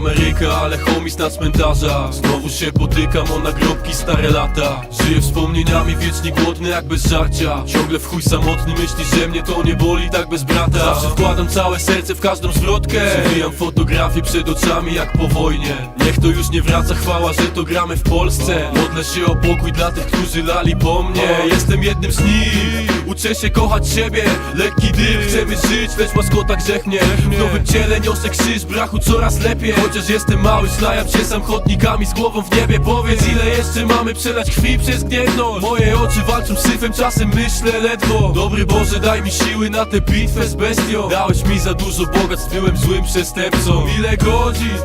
trochę, ale homies na cmentarzach Znowu się potykam o nagrobki stare lata. Żyję wspomnieniami wiecznie głodny jak bez żarcia. Ciągle w chuj samotny myśli, że mnie to nie boli tak bez brata. Zawsze wkładam całe serce w każdą zwrotkę. Przewijam fotografię przed oczami jak po wojnie. Niech to już nie wraca chwała, że to gramy w Polsce. Modlę się o pokój dla tych, którzy lali po mnie. Jestem jednym z nich. Uczę się kochać siebie, lekki dym Chcemy żyć, lecz maskota grzechnie. W nowym ciele niosę krzyż, brachu coraz lepiej Chociaż jestem mały, szlajam się sam chodnikami z głową w niebie. Powiedz ile jeszcze mamy przelać krwi przez gniewność Moje oczy walczą z syfem, czasem myślę ledwo. Dobry Boże daj mi siły na tę bitwę z bestią. Dałeś mi za dużo bogactw, byłem złym przestępcą. Ile godzin?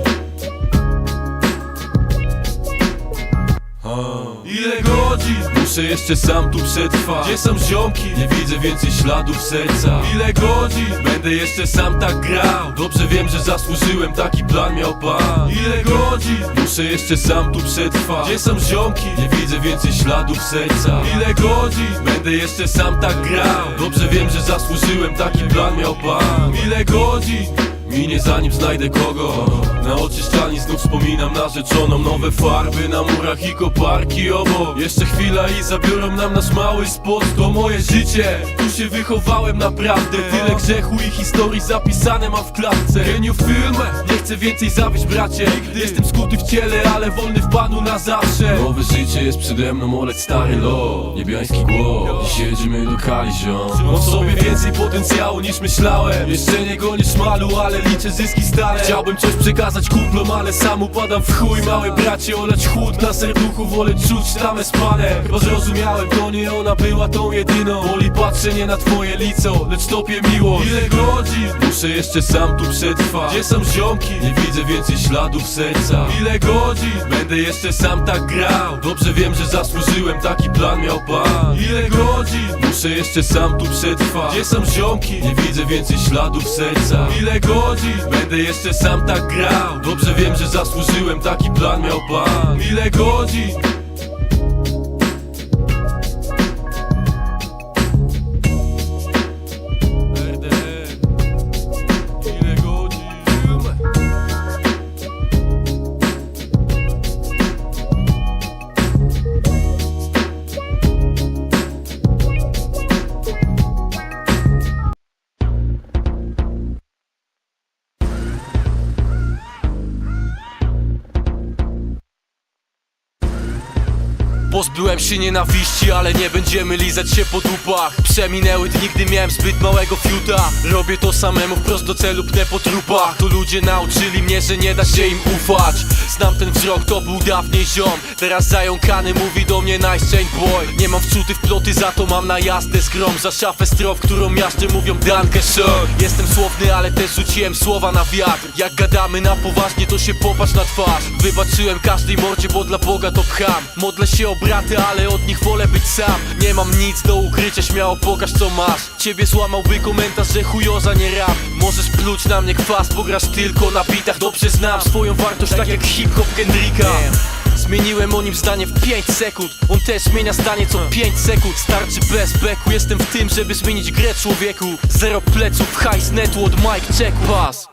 Ile godzin muszę jeszcze sam tu przetrwać Gdzie są ziomki? Nie widzę więcej śladów serca. Ile godzin? Będę jeszcze sam tak grał. Dobrze wiem, że zasłużyłem, taki plan miał pan. Ile godzin? Muszę jeszcze sam tu przetrwać Gdzie są ziomki? Nie widzę więcej śladów serca. Ile godzin? Będę jeszcze sam tak grał. Dobrze wiem, że zasłużyłem, taki plan miał pan. Ile godzin Minie zanim znajdę kogo. Na oczyszczalni znów wspominam narzeczoną. Nowe farby na murach i koparki obok Jeszcze chwila i zabiorą nam nasz mały spot. To moje życie, tu się wychowałem naprawdę. Tyle grzechu i historii zapisane mam w klatce. Geniu film, nie chcę więcej zawieść bracie. Jestem skuty w ciele, ale wolny w panu na zawsze. Nowe życie jest przede mną, oleć stary lot. Niebiański głos, dziś jedziemy do Kali ziom Mam w sobie więcej potencjału niż myślałem. Jeszcze nie gonię szmalu, ale liczę zyski Chciałbym coś przekazać kumplom, ale sam upadam w chuj. Małe bracie, olać chłód na serduchu Wolę czuć tamę z panem Chyba zrozumiałem, to nie ona była tą jedyną Boli patrzenie na twoje lico, lecz tobie miło Ile godzin muszę jeszcze sam tu przetrwać. Gdzie są ziomki? Nie widzę więcej śladów serca. Ile godzin będę jeszcze sam tak grał. Dobrze wiem, że zasłużyłem, taki plan miał pan. Ile godzin muszę jeszcze sam tu przetrwać. Gdzie są ziomki? Nie widzę więcej śladów serca. Ile godzin będę jeszcze sam tak grał. Dobrze wiem, że zasłużyłem, taki plan miał pan. Ile godzin Pozbyłem się nienawiści, ale nie będziemy lizać się po dupach. Przeminęły dni, gdy miałem zbyt małego fiuta. Robię to samemu wprost do celu, pnę po trupach. Tu ludzie nauczyli mnie, że nie da się im ufać. Znam ten wzrok, to był dawniej ziom. Teraz zająkany mówi do mnie nice chain boy. Nie mam wczuty w ploty, za to mam na jazdę z grom Za szafę strof, którą miażdżę mówią danke schön Jestem słowny, ale też rzuciłem słowa na wiatr. Jak gadamy na poważnie, to się popatrz na twarz. Wybaczyłem każdej mordzie, bo dla Boga to pcham. Modlę się o braty, ale od nich wolę być sam. Nie mam nic do ukrycia, śmiało pokaż co masz. Ciebie złamałby komentarz, że chujoza nie rap. Możesz pluć na mnie kwas, bo grasz tylko na bitach. Dobrze znam swoją wartość, tak jak hip-hop Kendricka. Zmieniłem o nim zdanie w 5 sekund. On też zmienia zdanie co 5 sekund. Starczy bez beku Jestem w tym, żeby zmienić grę człowieku. Zero pleców, hajs netu od Mike Checku Pas